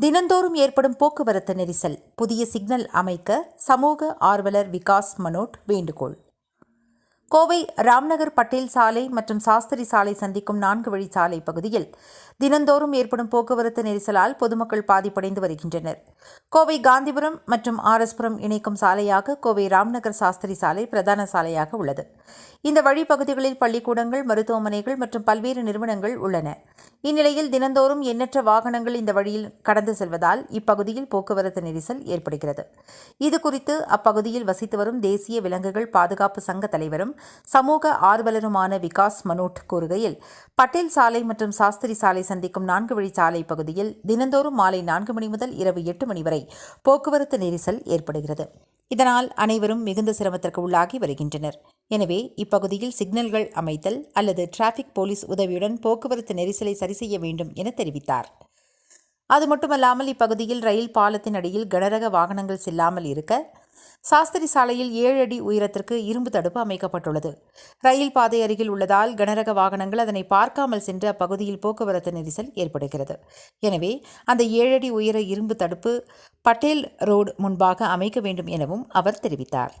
தினந்தோறும் ஏற்படும் போக்குவரத்து நெரிசல். புதிய சிக்னல் அமைக்க சமூக ஆர்வலர் விகாஸ் மனோட் வேண்டுகோள். கோவை ராம்நகர் பட்டேல் சாலை மற்றும் சாஸ்திரி சாலை சந்திக்கும் நான்கு வழி சாலை பகுதியில் தினந்தோறும் ஏற்படும் போக்குவரத்து நெரிசலால் பொதுமக்கள் பாதிப்படைந்து வருகின்றனர். கோவை காந்திபுரம் மற்றும் ஆர்எஸ்புரம் இணைக்கும் சாலையாக கோவை ராம்நகர் சாஸ்திரி சாலை பிரதான சாலையாக உள்ளது. இந்த வழிப்பகுதிகளில் பள்ளிக்கூடங்கள் மருத்துவமனைகள் மற்றும் பல்வேறு நிறுவனங்கள் உள்ளன. இந்நிலையில் தினந்தோறும் எண்ணற்ற வாகனங்கள் இந்த வழியில் கடந்து செல்வதால் இப்பகுதியில் போக்குவரத்து நெரிசல் ஏற்படுகிறது. இது குறித்து அப்பகுதியில் வசித்து வரும் தேசிய விலங்குகள் பாதுகாப்பு சங்க தலைவரும் சமூக ஆர்வலருமான விகாஸ் மனோட் கூறுகையில் பட்டேல் சாலை மற்றும் சாஸ்திரி சாலை சந்திக்கும் நான்கு வழி சாலை பகுதியில் தினந்தோறும் மாலை நான்கு மணி முதல் இரவு எட்டு மணி வரை போக்குவரத்து நெரிசல் ஏற்படுகிறது. இதனால் அனைவரும் மிகுந்த சிரமத்திற்கு உள்ளாகி வருகின்றனர். எனவே இப்பகுதியில் சிக்னல்கள் அமைத்தல் அல்லது டிராஃபிக் போலீஸ் உதவியுடன் போக்குவரத்து நெரிசலை சரி செய்ய வேண்டும் என தெரிவித்தார். அது மட்டுமல்லாமல் இப்பகுதியில் ரயில் பாலத்தின் அடியில் கனரக வாகனங்கள் செல்லாமல் இருக்க சாஸ்திரி சாலையில் ஏழு அடி உயரத்திற்கு இரும்பு தடுப்பு அமைக்கப்பட்டுள்ளது. ரயில் பாதை அருகில் உள்ளதால் கனரக வாகனங்கள் அதனை பார்க்காமல் சென்று அப்பகுதியில் போக்குவரத்து நெரிசல் ஏற்படுகிறது. எனவே அந்த ஏழு அடி உயர இரும்பு தடுப்பு பட்டேல் ரோடு முன்பாக அமைக்க வேண்டும் எனவும் அவர் தெரிவித்தார்.